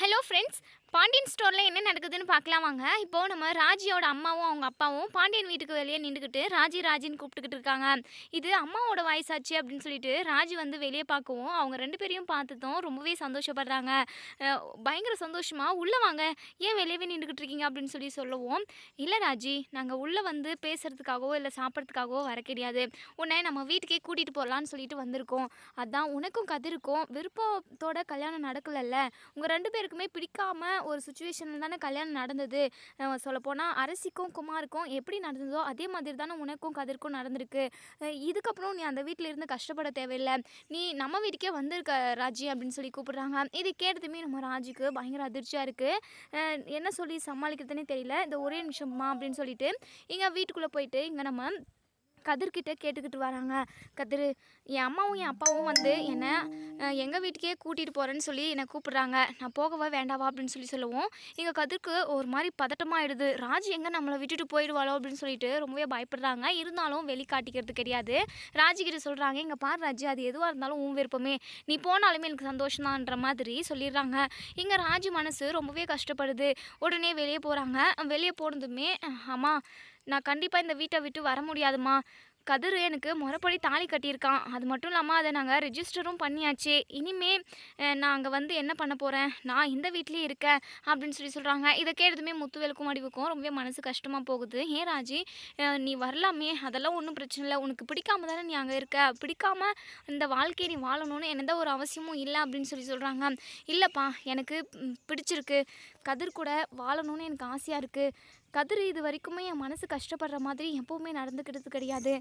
Hello friends Pandian ஸ்டோரில் என்ன நடக்குதுன்னு பார்க்கலாம் வாங்க. இப்போது நம்ம ராஜியோட அம்மாவும் அவங்க அப்பாவும் பாண்டியன் வீட்டுக்கு வெளியே நின்றுக்கிட்டு ராஜி ராஜின்னு கூப்பிட்டுக்கிட்டு இருக்காங்க. இது அம்மாவோட வாய்ஸ் ஆச்சு அப்படின்னு சொல்லிட்டு ராஜி வந்து வெளியே பார்க்கவும் அவங்க ரெண்டு பேரையும் பார்த்ததும் ரொம்பவே சந்தோஷப்படுறாங்க. பயங்கர சந்தோஷமாக உள்ளே வாங்க. ஏன் வெளியவே நின்றுக்கிட்டு இருக்கீங்க? அப்படின்னு சொல்லி சொல்லுவோம் இல்லை ராஜி நாங்கள் உள்ளே வந்து பேசுகிறதுக்காகவோ இல்லை சாப்பிட்றதுக்காகவோ வர கிடையாது. உன்னை நம்ம வீட்டுக்கே கூட்டிகிட்டு போகலான்னு சொல்லிட்டு வந்திருக்கோம். அதான் உனக்கும் கதிருக்கும். விருப்பத்தோட கல்யாணம் நடக்கலல்ல. உங்கள் ரெண்டு பேருக்குமே பிடிக்காம ஒரு சுச்சுவேஷனில் தானே கல்யாணம் நடந்தது. சொல்லப்போனால் அரசிக்கும் குமாருக்கும் எப்படி நடந்ததோ அதே மாதிரி தானே உனக்கும் கதிர்க்கும் நடந்திருக்கு. இதுக்கப்புறம் நீ அந்த வீட்டில் இருந்து கஷ்டப்பட தேவையில்லை. நீ நம்ம வீட்டுக்கே வந்திருக்க ராஜி அப்படின்னு சொல்லி கூப்பிடுறாங்க. இது கேட்டதுமே நம்ம ராஜிக்கு பயங்கர அதிர்ச்சியாக இருக்குது என்ன சொல்லி சமாளிக்கிறதுனே தெரியல. இந்த ஒரே நிமிஷமா அப்படின்னு சொல்லிட்டு இங்கே வீட்டுக்குள்ளே போயிட்டு இங்கே நம்ம கதிர்கிட்ட கேட்டுக்கிட்டு வராங்க. கதிர் என் அம்மாவும் என் அப்பாவும் வந்து என்னை எங்கள் வீட்டுக்கே கூட்டிகிட்டு போகிறேன்னு சொல்லி என்னை கூப்பிட்றாங்க. நான் போகவா வேண்டாவா அப்படின்னு சொல்லி சொல்லுவோம். எங்கள் கதிர்க்கு ஒரு மாதிரி பதட்டமாகிடுது ராஜி எங்கே நம்மளை விட்டுட்டு போயிடுவாளோ அப்படின்னு சொல்லிட்டு ரொம்பவே பயப்படுறாங்க. இருந்தாலும் வெளிக்காட்டிக்கிறது கிடையாது. ராஜிகிட்ட சொல்கிறாங்க இங்கே பாரு ராஜ் அது எதுவாக இருந்தாலும் உன் விருப்பமே. நீ போனாலுமே எனக்கு சந்தோஷம்தான்ற மாதிரி சொல்லிடுறாங்க. இங்கே ராஜி மனசு ரொம்பவே கஷ்டப்படுது. உடனே வெளியே போகிறாங்க வெளியே போனதுமே அம்மா நான் கண்டிப்பாக இந்த வீட்டை விட்டு வர முடியாதும்மா. கதிர் எனக்கு முறைப்படி தாலி கட்டியிருக்கான். அது மட்டும் இல்லாமல் அதை நாங்கள் ரிஜிஸ்டரும் பண்ணியாச்சு. இனிமே நான் அங்கே வந்து என்ன பண்ண போகிறேன் நான் இந்த வீட்லேயே இருக்கேன் அப்படின்னு சொல்லி சொல்கிறாங்க இதை கேட்டதுமே முத்துவேலுக்கும் அடிவுக்கும் ரொம்பவே மனசு கஷ்டமாக போகுது. ஏன் ராஜி நீ வரலாமே. அதெல்லாம் ஒன்றும் பிரச்சனை இல்லை. உனக்கு பிடிக்காம தானே நீ அங்கே இருக்க? பிடிக்காம இந்த வாழ்க்கையை நீ வாழணும்னு எந்த ஒரு அவசியமும் இல்லை அப்படின்னு சொல்லி சொல்கிறாங்க இல்லைப்பா எனக்கு பிடிச்சிருக்கு. கதிர் கூட வாழணும்னு எனக்கு ஆசையாக இருக்குது கதிர் இது வரைக்குமே என் மனசு கஷ்டப்படுற மாதிரி எப்போவுமே நடந்துக்கிட்டது கிடையாது.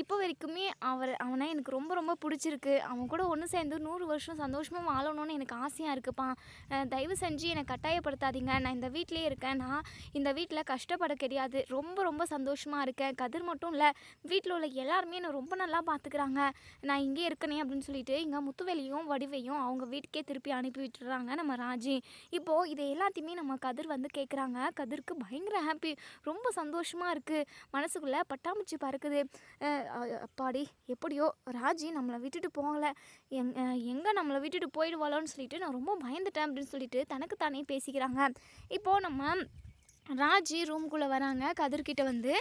இப்போ வரைக்குமே அவர் அவனை எனக்கு ரொம்ப ரொம்ப பிடிச்சிருக்கு. அவன் கூட ஒன்று சேர்ந்து நூறு வருஷம் சந்தோஷமாக வாழணும்னு எனக்கு ஆசையாக இருக்குப்பா. தயவு செஞ்சு என்னை கட்டாயப்படுத்தாதீங்க. நான் இந்த வீட்டிலே இருக்கேன். நான் இந்த வீட்டில் கஷ்டப்பட கிடையாது. ரொம்ப ரொம்ப சந்தோஷமாக இருக்கேன். கதிர் மட்டும் இல்லை வீட்டில் உள்ள எல்லாருமே என்னை ரொம்ப நல்லா பார்த்துக்கிறாங்க நான் இங்கே இருக்கனே அப்படின்னு சொல்லிட்டு இங்கே முத்துவேலியும் வடிவையும் அவங்க வீட்டுக்கே திருப்பி அனுப்பி விட்டுறாங்க நம்ம ராஜி. இப்போது இதை எல்லாத்தையுமே நம்ம கதிர் வந்து கேட்குறாங்க கதிர்க்கு பயம் பயங்கர ஹாப்பி ரொம்ப சந்தோஷமாக இருக்குது மனசுக்குள்ளே பட்டாம்பூச்சி பறக்குது. அப்பாடி எப்படியோ ராஜி நம்மளை விட்டுட்டு போகலை. எங் எங்கே நம்மளை விட்டுட்டு போயிடுவாளோன்னு சொல்லிட்டு நான் ரொம்ப பயந்துட்டேன் அப்படின்னு சொல்லிட்டு தனக்கு தானே பேசிக்கிறாங்க. இப்போது நம்ம ராஜி ரூம்குள்ளே வராங்க. கதிர்கிட்ட வந்து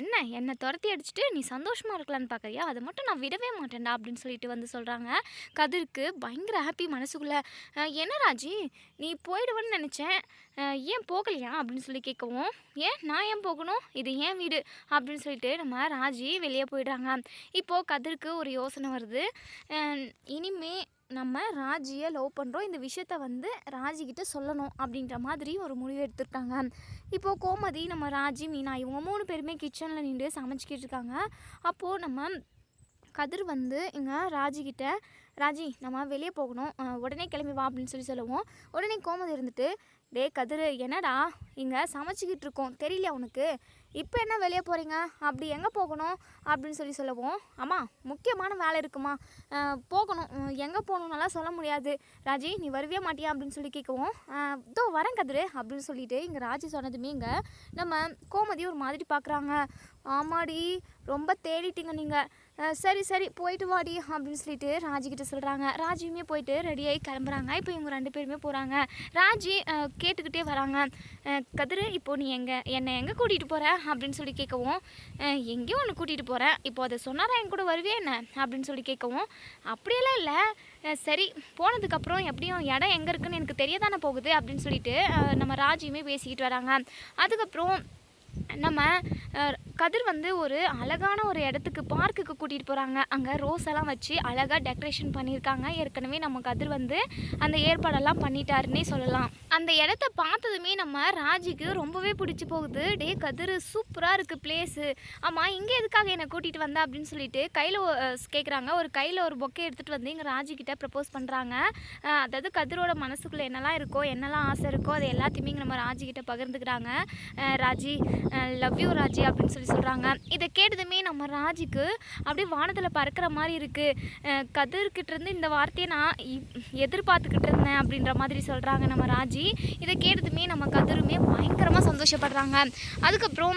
என்ன? என்னை துரத்தி அடிச்சுட்டு நீ சந்தோஷமாக இருக்கலான்னு பார்க்குறியா அதை மட்டும் நான் விடவே மாட்டேன்டா அப்படின்னு சொல்லிட்டு வந்து சொல்கிறாங்க கதிர்க்கு பயங்கர ஹாப்பி மனசுக்குள்ளே என்ன ராஜி? நீ போயிடுவேன்னு நினச்சேன். ஏன் போகலையா? அப்படின்னு சொல்லி கேட்கவும் ஏன்? நான் ஏன் போகணும்? இது ஏன் வீடு அப்படின்னு சொல்லிட்டு நம்ம ராஜி வெளியே போயிடுறாங்க. இப்போது கதிர்க்கு ஒரு யோசனை வருது. இனிமே நம்ம ராஜியை லவ் பண்ணுறோம் இந்த விஷயத்த வந்து ராஜிக்கிட்ட சொல்லணும் அப்படின்ற மாதிரி ஒரு முடிவு எடுத்திருக்காங்க. இப்போது கோமதி நம்ம ராஜி மீனா இவங்க மூணு பேருமே கிச்சனில் நின்று சமைச்சிக்கிட்டு இருக்காங்க. அப்போது நம்ம கதிர் வந்து இங்கே ராஜிக்கிட்ட ராஜி நம்ம வெளியே போகணும். உடனே கிளம்பி வா அப்படின்னு சொல்லி சொல்லுவோம். உடனே கோமதி இருந்துட்டு டே கதிரு என்னடா? இங்கே சமைச்சிக்கிட்டு இருக்கோம். தெரியலையா உனக்கு? இப்போ என்ன வெளியே போகிறீங்க அப்படி எங்கே போகணும்? அப்படின்னு சொல்லி சொல்லுவோம் அம்மா முக்கியமான வேலை இருக்குமா? போகணும். எங்கே போகணுன்னெல்லாம் சொல்ல முடியாது. ராஜி நீ வரவே மாட்டியா? அப்படின்னு சொல்லி கேட்கவும் இதோ வரேன் கதிரு அப்படின்னு சொல்லிட்டு இங்கே ராஜி சொன்னதுமே இங்கே நம்ம கோமதி ஒரு மாதிரி பார்க்குறாங்க ஆமாடி ரொம்ப தேடிட்டீங்க நீங்கள் சரி சரி போயிட்டு வாடி அப்படின்னு சொல்லிட்டு ராஜிக்கிட்ட சொல்கிறாங்க ராஜியுமே போயிட்டு ரெடியாகி கிளம்புறாங்க. இப்போ இவங்க ரெண்டு பேருமே போகிறாங்க ராஜி கேட்டுக்கிட்டே வராங்க. கதிர் இப்போ நீ எங்கே என்னை எங்கே கூட்டிகிட்டு போகிற அப்படின்னு சொல்லி கேட்கவும் எங்கேயும் ஒன்று கூட்டிகிட்டு போகிறேன் இப்போ அதை சொன்னாரா என் கூட வருவே என்ன? அப்படின்னு சொல்லி கேட்கவும் அப்படியெல்லாம் இல்லை. சரி போனதுக்கப்புறம் எப்படியும் இடம் எங்கே இருக்குன்னு எனக்கு தெரிய தானே போகுது? அப்படின்னு சொல்லிட்டு நம்ம ராஜியுமே பேசிக்கிட்டு வராங்க. அதுக்கப்புறம் நம்ம கதிர் வந்து ஒரு அழகான ஒரு இடத்துக்கு பார்க்குக்கு கூட்டிகிட்டு போகிறாங்க அங்கே ரோஸ் எல்லாம் வச்சு அழகாக டெக்கரேஷன் பண்ணியிருக்காங்க ஏற்கனவே நம்ம கதிர் வந்து அந்த ஏற்பாடெல்லாம் பண்ணிட்டாருன்னே சொல்லலாம். அந்த இடத்த பார்த்ததுமே நம்ம ராஜிக்கு ரொம்பவே பிடிச்சி போகுது. டே கதிர் சூப்பராக இருக்குது பிளேஸு ஆமாம் இங்கே எதுக்காக என்னை கூட்டிகிட்டு வந்த அப்படின்னு சொல்லிட்டு கையில் கேட்குறாங்க ஒரு கையில் ஒரு பொக்கை எடுத்துகிட்டு வந்து இங்கே ராஜிக்கிட்ட ப்ரப்போஸ் பண்ணுறாங்க அதாவது கதிரோட மனசுக்குள்ளே என்னெல்லாம் இருக்கோ என்னெல்லாம் ஆசை இருக்கோ அது எல்லாத்தையுமே இங்கே நம்ம ராஜிக்கிட்ட பகிர்ந்துக்கிறாங்க. ராஜி லவ் யூ ராஜி அப்படின்னு சொல்லி சொல்கிறாங்க இதை கேட்டதுமே நம்ம ராஜிக்கு அப்படியே வானத்தில் பறக்கிற மாதிரி இருக்குது கதிர்கிட்ட இருந்து இந்த வார்த்தையை நான் இ- எதிர்பார்த்துக்கிட்டு இருந்தேன் அப்படின்ற மாதிரி சொல்கிறாங்க நம்ம ராஜி. இதை கேட்டதுமே நம்ம கதிருமே பயங்கரமாக சந்தோஷப்படுறாங்க. அதுக்கப்புறம்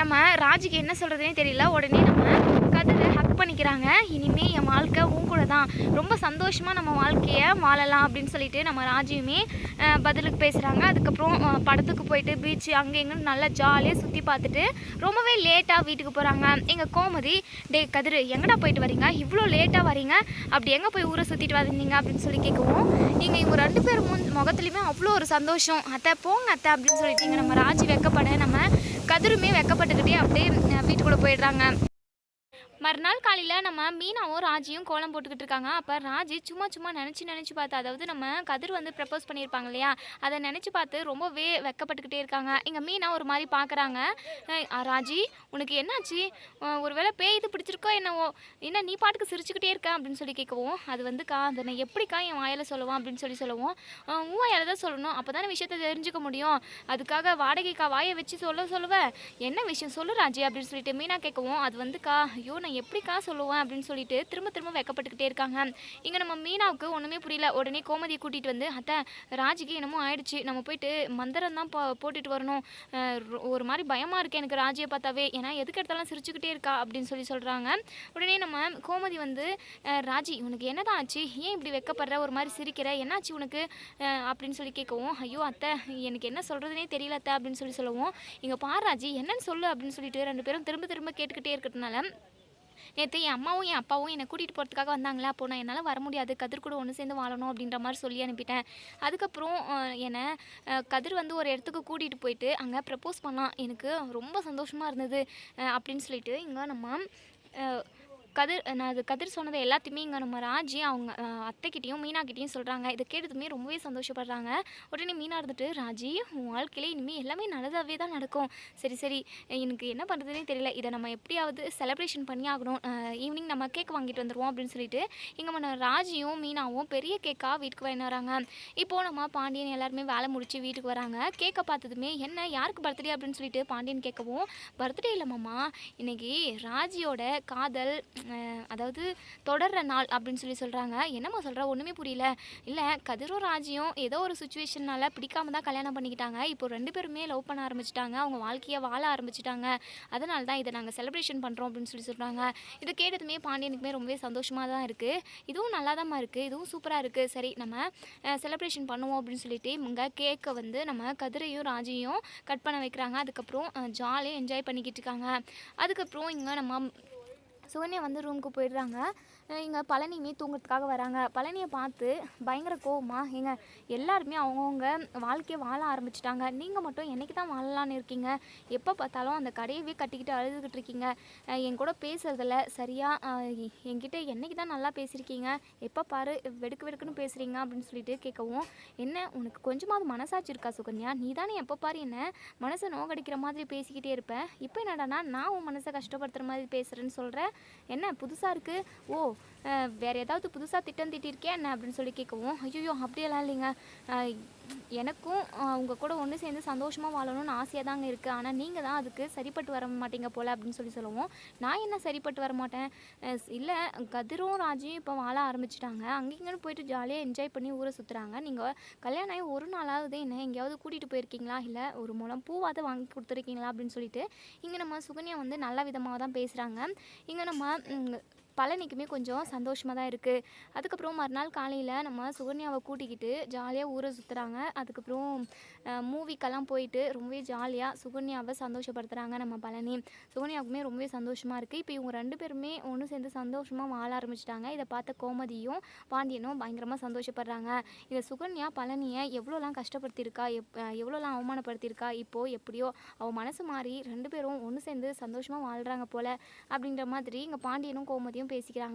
நம்ம ராஜிக்கு என்ன சொல்கிறதுனே தெரியல. உடனே நம்ம கதிரை ஹக் பண்ணிக்கிறாங்க. இனிமேல் என் வாழ்க்கை உன் கூட தான். ரொம்ப சந்தோஷமாக நம்ம வாழ்க்கையை வாழலாம் அப்படின்னு சொல்லிட்டு நம்ம ராஜியுமே பதிலுக்கு பேசுகிறாங்க அதுக்கப்புறம் படத்துக்கு போயிட்டு பீச்சு அங்கே இங்கேன்னு நல்லா ஜாலியாக சுற்றி பார்த்துட்டு ரொம்பவே லேட்டாக வீட்டுக்கு போகிறாங்க எங்கள் கோமதி டே கதிர் எங்கடா போயிட்டு வரீங்க? இவ்வளோ லேட்டாக வரீங்க? அப்படி எங்கே போய் ஊரை சுற்றிட்டு வந்தீங்க? அப்படின்னு சொல்லி கேட்கவும் நீங்கள் இவங்க ரெண்டு பேர் முன் முகத்துலையுமே அவ்வளோ ஒரு சந்தோஷம். அத்தை போங்க அத்தை அப்படின்னு சொல்லிட்டு இங்கே நம்ம ராஜி வெக்கப்பட நம்ம கதிருமே வெக்கப்பட்டுக்கிட்டே அப்படியே வீட்டுக்குள்ளே போயிடுறாங்க. மறுநாள் காலையில் நம்ம மீனாவும் ராஜியும் கோலம் போட்டுக்கிட்டு இருக்காங்க. அப்போ ராஜி சும்மா சும்மா நினச்சி நினச்சி பார்த்து அதாவது நம்ம கதிர் வந்து ப்ரப்போஸ் பண்ணியிருப்பாங்க இல்லையா? அதை நினச்சி பார்த்து ரொம்பவே வெக்கப்பட்டுக்கிட்டே இருக்காங்க. இங்கே மீனா ஒரு மாதிரி பார்க்குறாங்க. ராஜி உனக்கு என்னாச்சு? ஒருவேளை பேய் இது பிடிச்சிருக்கோ என்னவோ? என்ன நீ பாட்டுக்கு சிரிச்சுக்கிட்டே இருக்க? அப்படின்னு சொல்லி கேட்கவும் அது வந்துக்கா அதை நான் எப்படிக்கா என் வாயில் சொல்லுவான் அப்படின்னு சொல்லி சொல்லுவோம். உன் வாயில் தான் சொல்லணும். அப்போ தானே விஷயத்தை தெரிஞ்சுக்க முடியும். அதுக்காக வாடகைக்கா வாயை வச்சு சொல்ல சொல்லுவேன் என்ன விஷயம்? சொல்லு ராஜி அப்படின்னு சொல்லிட்டு மீனா கேட்கவும் அது வந்துக்கா ஐயோ நான் எப்படிக்கா சொல்லுவேன் அப்படின்னு சொல்லிட்டு திரும்ப திரும்ப வெக்கப்பட்டுக்கிட்டே இருக்காங்க. இங்கே நம்ம மீனாவுக்கு ஒன்றுமே புரியல. உடனே கோமதியை கூட்டிகிட்டு வந்து அத்தை ராஜிக்கு என்னமோ ஆயிடுச்சு. நம்ம போயிட்டு மந்திரம் தான் போ போட்டுட்டு வரணும். ஒரு மாதிரி பயமாக இருக்கு எனக்கு ராஜியை பார்த்தாவே. ஏன்னா எதுக்கு எடுத்தாலும் சிரிச்சுக்கிட்டே இருக்கா? அப்படின்னு சொல்லி சொல்கிறாங்க உடனே நம்ம கோமதி வந்து ராஜி உனக்கு என்னதான் ஆச்சு? ஏன் இப்படி வெக்கப்படுற? ஒரு மாதிரி சிரிக்கிற? என்னாச்சு உனக்கு? அப்படின்னு சொல்லி கேட்கவும் ஐயோ அத்தை எனக்கு என்ன சொல்கிறதுனே தெரியல அத்தை அப்படின்னு சொல்லி சொல்லுவோம் இங்கே பாராஜி ராஜி என்னன்னு சொல்லு அப்படின்னு சொல்லிட்டு ரெண்டு பேரும் திரும்ப திரும்ப கேட்டுக்கிட்டே இருக்கிறதுனால நேற்று என் அம்மாவும் என் அப்பாவும் என்னை கூட்டிகிட்டு போகிறதுக்காக வந்தாங்களா? அப்போ நான் என்னால் வர முடியாது. கதிர் கூட ஒன்று சேர்ந்து வாழணும் அப்படின்ற மாதிரி சொல்லி அனுப்பிட்டேன். அதுக்கப்புறம் என்னை கதிர் வந்து ஒரு இடத்துக்கு கூட்டிகிட்டு போயிட்டு அங்கே ப்ரப்போஸ் பண்ணான். எனக்கு ரொம்ப சந்தோஷமாக இருந்தது அப்படின்னு சொல்லிட்டு இங்கே நம்ம கதிர் நான் அது கதிர் சொன்னது எல்லாத்தையுமே இங்கே நம்ம ராஜி அவங்க அத்தைக்கிட்டேயும் மீனாக்கிட்டேயும் சொல்கிறாங்க இதை கேட்டதுமே ரொம்பவே சந்தோஷப்படுறாங்க. உடனே மீனா இருந்துட்டு ராஜி உன் வாழ்க்கையிலே இனிமேல் எல்லாமே நல்லதாகவே தான் நடக்கும். சரி சரி எனக்கு என்ன பண்ணுறதுனே தெரியல. இதை நம்ம எப்படியாவது செலப்ரேஷன் பண்ணி ஆகணும். ஈவினிங் நம்ம கேக் வாங்கிட்டு வந்துடுவோம் அப்படின்னு சொல்லிட்டு இங்கே நம்ம ராஜியும் மீனாவும் பெரிய கேக்காக வீட்டுக்கு வாங்கிட்டு வராங்க. இப்போது நம்ம பாண்டியன் எல்லாருமே வேலை முடித்து வீட்டுக்கு வராங்க. கேக்கை பார்த்ததுமே என்ன யாருக்கு பர்த்டே அப்படின்னு சொல்லிட்டு பாண்டியன் கேட்கவும் பர்த்டே இல்லை மாமா. இன்னைக்கு ராஜியோட காதல் அதாவது தொடர்ற நாள் அப்படின்னு சொல்லி சொல்கிறாங்க என்னம்மா சொல்கிற ஒன்றுமே புரியல. இல்லை கதிரோ ராஜியும் ஏதோ ஒரு சுச்சுவேஷனால் பிடிக்காம தான் கல்யாணம் பண்ணிக்கிட்டாங்க. இப்போ ரெண்டு பேருமே லவ் பண்ண ஆரம்பிச்சிட்டாங்க. அவங்க வாழ்க்கையை வாழ ஆரம்பிச்சிட்டாங்க. அதனால தான் இதை நாங்கள் செலிப்ரேஷன் பண்ணுறோம் அப்படின்னு சொல்லி சொல்கிறாங்க இதை கேட்டதுமே பாண்டியனுக்குமே ரொம்பவே சந்தோஷமாக தான் இருக்குது இதுவும் நல்லா தான் இருக்குது இதுவும் சூப்பராக இருக்குது சரி நம்ம செலிப்ரேஷன் பண்ணுவோம் அப்படின்னு சொல்லிட்டு இங்கே கேக்கை வந்து நம்ம கதிரையும் ராஜியும் கட் பண்ண வைக்கிறாங்க. அதுக்கப்புறம் ஜாலியாக என்ஜாய் பண்ணிக்கிட்டு இருக்காங்க. அதுக்கப்புறம் இங்கே நம்ம சோனியா வந்து ரூமுக்கு போயிடுறாங்க. இங்கே பழனியுமே தூங்குறதுக்காக வராங்க. பழனியை பார்த்து பயங்கர கோவமா ஏங்க எல்லாருமே அவங்கவுங்க வாழ்க்கையை வாழ ஆரம்பிச்சிட்டாங்க. நீங்கள் மட்டும் என்னைக்கு தான் வாழலான்னு இருக்கீங்க? எப்போ பார்த்தாலும் அந்த கடையவே கட்டிக்கிட்டு அழுதுகிட்டு இருக்கீங்க. என் கூட பேசுறதில்ல. சரியாக என்கிட்ட என்னைக்கு தான் நல்லா பேசியிருக்கீங்க? எப்போ பாரு வெடுக்கு வெடுக்குன்னு பேசுகிறீங்க அப்படின்னு சொல்லிட்டு கேட்கவும் என்ன உனக்கு கொஞ்சமாவது மனசாட்சி இருக்கா சுகன்யா? நீ தானே எப்போ பாரு என்ன மனசை நோகடிக்கிற மாதிரி பேசிக்கிட்டே இருப்பேன் இப்போ என்னடானா நான் உன் மனசை கஷ்டப்படுத்துகிற மாதிரி பேசுகிறேன்னு சொல்கிறேன் என்ன புதுசாக இருக்குது ஓ வேறு ஏதாவது புதுசாக திட்டம் திட்டிருக்கே என்ன அப்படின்னு சொல்லி கேட்கவும் ஐயோ அப்படியெல்லாம் இல்லைங்க. எனக்கும் உங்கள் கூட ஒன்று சேர்ந்து சந்தோஷமாக வாழணும்னு ஆசையாக தாங்க இருக்குது ஆனால் நீங்கள் தான் அதுக்கு சரிப்பட்டு வர மாட்டீங்க போல் அப்படின்னு சொல்லி சொல்லுவோம் நான் என்ன சரிப்பட்டு வர மாட்டேன்? இல்லை கதிரும் ராஜியும் இப்போ வாழ ஆரம்பிச்சிட்டாங்க. அங்கேங்கன்னு போயிட்டு ஜாலியாக என்ஜாய் பண்ணி ஊரை சுற்றுறாங்க நீங்கள் கல்யாணம் ஆகி ஒரு நாளாவது என்ன எங்கேயாவது கூட்டிகிட்டு போயிருக்கீங்களா? இல்லை ஒரு முளம் பூவாவது வாங்கி கொடுத்துருக்கீங்களா? அப்படின்னு சொல்லிட்டு இங்கே நம்ம சுகன்யா வந்து நல்ல விதமாக தான் பேசுகிறாங்க இங்கே நம்ம பழனிக்குமே கொஞ்சம் சந்தோஷமாக தான் இருக்குது அதுக்கப்புறம் மறுநாள் காலையில் நம்ம சுகன்யாவை கூட்டிக்கிட்டு ஜாலியாக ஊரை சுற்றுறாங்க அதுக்கப்புறம் மூவிக்கெல்லாம் போயிட்டு ரொம்பவே ஜாலியாக சுகன்யாவை சந்தோஷப்படுத்துகிறாங்க நம்ம பழனி. சுகன்யாவுக்குமே ரொம்பவே சந்தோஷமாக இருக்குது இப்போ இவங்க ரெண்டு பேருமே ஒன்று சேர்ந்து சந்தோஷமாக வாழ ஆரம்பிச்சிட்டாங்க. இதை பார்த்த கோமதியும் பாண்டியனும் பயங்கரமாக சந்தோஷப்படுறாங்க. இந்த சுகன்யா பழனியை எவ்வளோலாம் கஷ்டப்படுத்தியிருக்கா? எப் எவ்வளோலாம் அவமானப்படுத்தியிருக்கா? இப்போது எப்படியோ அவள் மனசு மாறி ரெண்டு பேரும் ஒன்று சேர்ந்து சந்தோஷமாக வாழ்கிறாங்க போல். அப்படின்ற மாதிரி இங்கே பாண்டியனும் கோமதியும் பேசிக்கிறாங்க.